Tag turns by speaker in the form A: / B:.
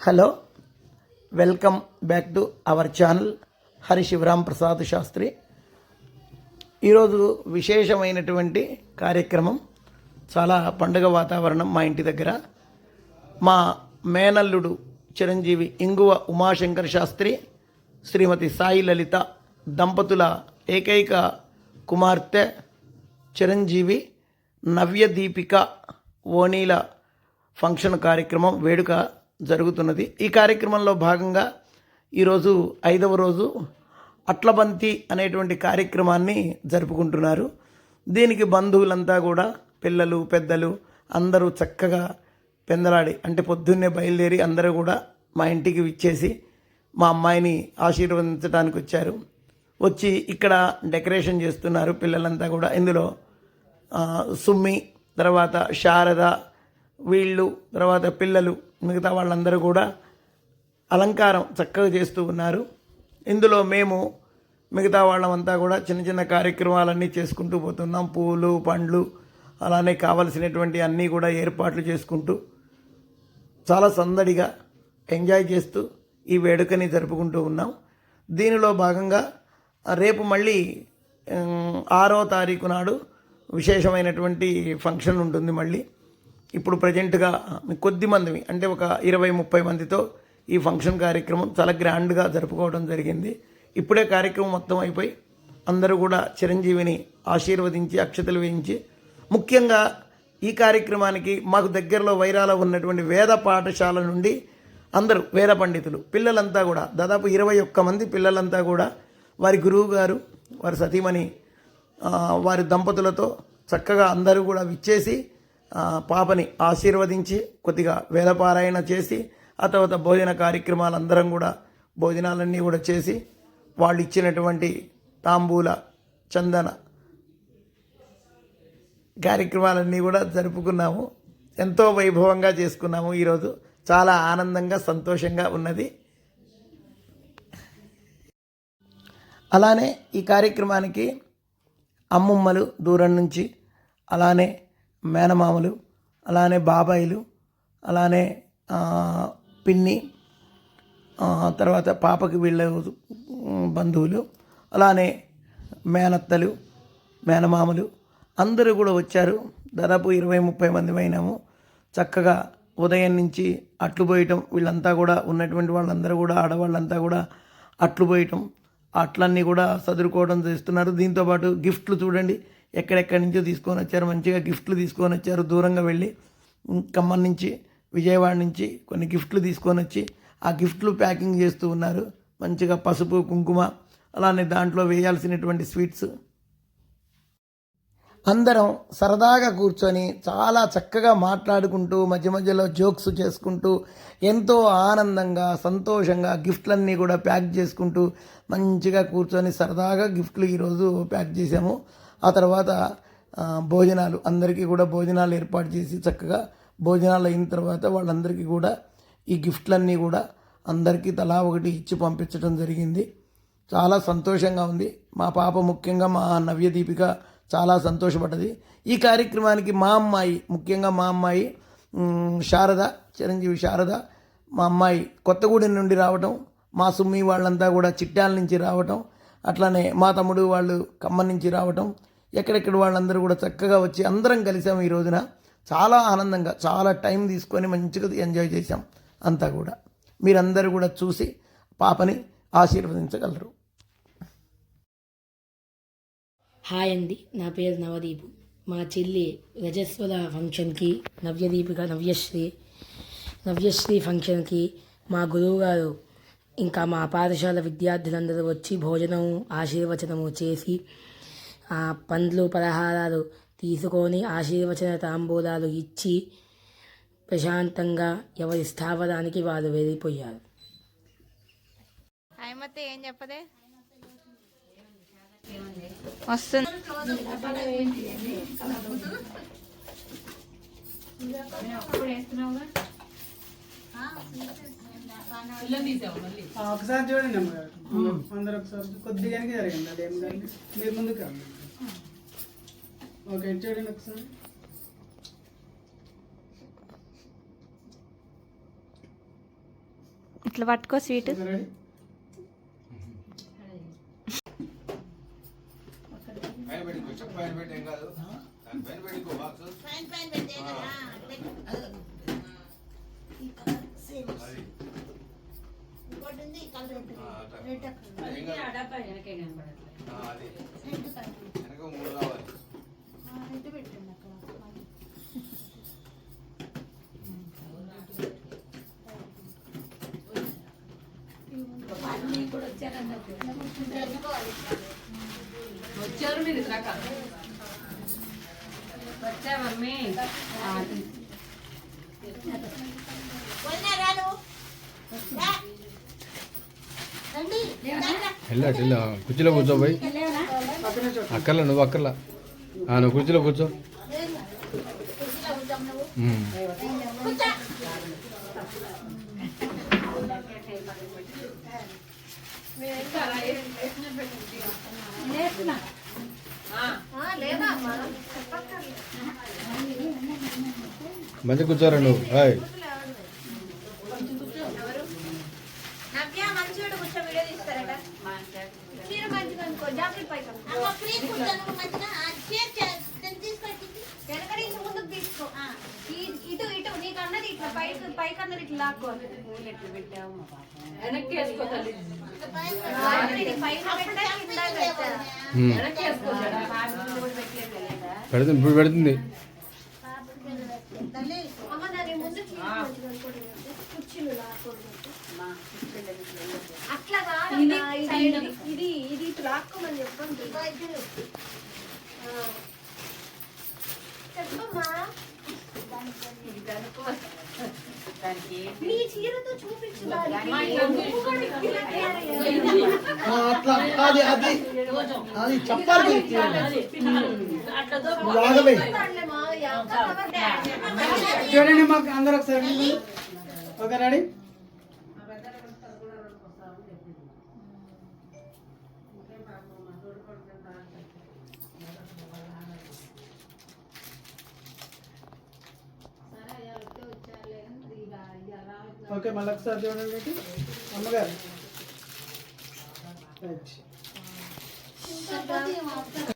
A: Hello welcome back to our channel Hari Shivaram Prasad Shastri. ఈరోజు విశేషమైనటువంటి కార్యక్రమం చాలా పండుగ వాతావరణం మా ఇంటి దగ్గర. మా మేనల్లుడు చిరంజీవి ఇంగువ ఉమాశంకర్ శాస్త్రి శ్రీమతి సాయి లలిత దంపతుల ఏకైక కుమార్తె చిరంజీవి నవ్య దీపిక ఓనీల ఫంక్షన్ కార్యక్రమం వేడుక జరుగుతున్నది. ఈ కార్యక్రమంలో భాగంగా ఈరోజు ఐదవ రోజు అట్లబంతి అనేటువంటి కార్యక్రమాన్ని జరుపుకుంటున్నారు. దీనికి బంధువులంతా కూడా పిల్లలు పెద్దలు అందరూ చక్కగా పెందలాడి అంటే పొద్దున్నే బయలుదేరి అందరూ కూడా మా ఇంటికి విచ్చేసి మా అమ్మాయిని ఆశీర్వదించడానికి వచ్చారు. వచ్చి ఇక్కడ డెకరేషన్ చేస్తున్నారు పిల్లలంతా కూడా. ఇందులో సుమ్మి తర్వాత శారద వీళ్ళు తర్వాత పిల్లలు మిగతా వాళ్ళందరూ కూడా అలంకారం చక్కగా చేస్తూ ఉన్నారు. ఇందులో మేము మిగతా వాళ్ళమంతా కూడా చిన్న చిన్న కార్యక్రమాలన్నీ చేసుకుంటూ పోతున్నాం. పూలు పండ్లు అలానే కావలసినటువంటి అన్నీ కూడా ఏర్పాట్లు చేసుకుంటూ చాలా సందడిగా ఎంజాయ్ చేస్తూ ఈ వేడుకని జరుపుకుంటూ ఉన్నాం. దీనిలో భాగంగా రేపు మళ్ళీ ఆరో తారీఖు నాడు విశేషమైనటువంటి ఫంక్షన్ ఉంటుంది మళ్ళీ. ఇప్పుడు ప్రజెంట్గా కొద్ది మందివి అంటే ఒక ఇరవై ముప్పై మందితో ఈ ఫంక్షన్ కార్యక్రమం చాలా గ్రాండ్గా జరుపుకోవడం జరిగింది. ఇప్పుడే కార్యక్రమం మొత్తం అయిపోయి అందరూ కూడా చిరంజీవిని ఆశీర్వదించి అక్షతలు వేయించి ముఖ్యంగా ఈ కార్యక్రమానికి మాకు దగ్గరలో వైరాలో ఉన్నటువంటి వేద పాఠశాల నుండి అందరూ వేద పండితులు పిల్లలంతా కూడా దాదాపు ఇరవై ఒక్క మంది పిల్లలంతా కూడా వారి గురువు గారు వారి సతీమణి వారి దంపతులతో చక్కగా అందరూ కూడా విచ్చేసి పాపని ఆశీర్వదించి కొద్దిగా వేదపారాయణ చేసి ఆ తర్వాత భోజన కార్యక్రమాలు అందరం కూడా భోజనాలన్నీ కూడా చేసి వాళ్ళు ఇచ్చినటువంటి తాంబూల చందన కార్యక్రమాలన్నీ కూడా జరుపుకున్నాము. ఎంతో వైభవంగా చేసుకున్నాము ఈరోజు. చాలా ఆనందంగా సంతోషంగా ఉన్నది. అలానే ఈ కార్యక్రమానికి అమ్మమ్మలు దూరం నుంచి అలానే మేనమామలు అలానే బాబాయిలు అలానే పిన్ని తర్వాత పాపకి వీళ్ళ బంధువులు అలానే మేనత్తలు మేనమామలు. అందరూ కూడా వచ్చారు. దాదాపు ఇరవై ముప్పై మంది అయినాము చక్కగా ఉదయం నుంచి అట్లు పోయటం వీళ్ళంతా కూడా ఉన్నటువంటి వాళ్ళందరూ కూడా ఆడవాళ్ళంతా కూడా అట్లు పోయటం అట్లన్నీ కూడా చదువుకోవడం చేస్తున్నారు. దీంతోపాటు గిఫ్ట్లు చూడండి. ఎక్కడెక్కడి నుంచో తీసుకొని వచ్చారు మంచిగా గిఫ్ట్లు తీసుకొని వచ్చారు దూరంగా వెళ్ళి ఖమ్మం నుంచి విజయవాడ నుంచి కొన్ని గిఫ్ట్లు తీసుకొని వచ్చి ఆ గిఫ్ట్లు ప్యాకింగ్ చేస్తూ ఉన్నారు. మంచిగా పసుపు కుంకుమ అలానే దాంట్లో వేయాల్సినటువంటి స్వీట్స్. అందరం సరదాగా కూర్చొని చాలా చక్కగా మాట్లాడుకుంటూ మధ్య మధ్యలో జోక్స్ చేసుకుంటూ ఎంతో ఆనందంగా సంతోషంగా గిఫ్ట్లన్నీ కూడా ప్యాక్ చేసుకుంటూ మంచిగా కూర్చొని సరదాగా గిఫ్ట్లు ఈరోజు ప్యాక్ చేసాము ఆ తర్వాత భోజనాలు. అందరికీ కూడా భోజనాలు ఏర్పాటు చేసి చక్కగా భోజనాలు అయిన తర్వాత వాళ్ళందరికీ కూడా ఈ గిఫ్ట్లన్నీ కూడా అందరికీ తలా ఒకటి ఇచ్చి పంపించడం జరిగింది. చాలా సంతోషంగా ఉంది. మా పాప ముఖ్యంగా మా నవ్య దీపిక చాలా సంతోషపడ్డది. ఈ కార్యక్రమానికి మా అమ్మాయి ముఖ్యంగా మా అమ్మాయి శారద చిరంజీవి శారద మా అమ్మాయి కొత్తగూడెం నుండి రావటం మా సుమ్మి వాళ్ళంతా కూడా చిట్టాల నుంచి రావటం అట్లానే మా తమ్ముడు వాళ్ళు ఖమ్మం నుంచి రావటం ఎక్కడెక్కడ వాళ్ళందరూ కూడా చక్కగా వచ్చి అందరం కలిసాం ఈ రోజున. చాలా ఆనందంగా చాలా టైం తీసుకొని మంచిగా ఎంజాయ్ చేశాం అంతా కూడా. మీరందరూ కూడా చూసి పాపని ఆశీర్వదించగలరు.
B: హాయ్ అండి నా పేరు నవదీపు. మా చెల్లి రజస్వల ఫంక్షన్కి నవ్యదీపిక నవ్యశ్రీ నవ్యశ్రీ ఫంక్షన్కి మా గురువుగారు ఇంకా మా పాఠశాల విద్యార్థులందరూ వచ్చి భోజనం ఆశీర్వచనము చేసి ఆ పండ్లు పలహారాలు తీసుకొని ఆశీర్వచన తాంబూలాలు ఇచ్చి ప్రశాంతంగా ఎవరి స్థావరానికి వారు వెళ్ళిపోయారు.
C: ఏం చెప్పదే? వస్తుంది
D: ఆ, ఒకసారి చూడండి అమ్మగారు. అందరు ఒకసారి కొద్దిగానే జరగండి అదేం కానీ మీరు ముందుకు రండి. ఓకే చూడండి ఒకసారి.
C: ఇట్లా పట్టుకో స్వీట్.
D: Okay ready?
E: పైన పెట్టుకో చెప్పు పైన పెట్టి ఏం కాదు దాని పైన పెట్టుకో బాక్స్ అది ఆ, అట్లా. ఏం కాదు. ఆ, అది వెనక మూడు రావాలి
F: వెళ్ళా కుర్చీలో కూర్చో పోయి
D: పక్కనే చూడు
F: అక్కర్లా నువ్వు అక్కర్లా. నువ్వు కుర్చీలో కూర్చో. మంచిగా కూర్చోరా నువ్వు. హాయ్
C: నవ్య మంచిగా కూర్చో వీడియో తీస్తారట చీర మంచిగా అనుకో జాకెట్ పైకి వెనకడి ఇంటి ముందుకు తీసుకో ఈ- ఇటు ఇటు నీకు అన్నది ఇట్లా పైకి పైకి అన్నది ఇట్లా లాక్కో రాత్రి నీ పైన పెట్టా, కింద పెట్టా.
F: ఉమ్. పెడుతుంది ఇప్పుడు పెడుతుంది.
C: అట్లా ఇది- ఇది ఇది ఇటు లాక్కోమని చెప్పండి ఆ. చెప్పమ్మా నీ చీరతో చూపించు దానికి. నువ్వు కూడా ఇలా తయారయ్యావు.
A: ఆ, అట్లా. అది అది. అది చెప్పాలి
D: చూడండి మాకు అందరూ ఒకసారి ఓకే రెడీ. ఓకే మళ్ళీ ఒకసారి చూడండి పెట్టి అమ్మగారు.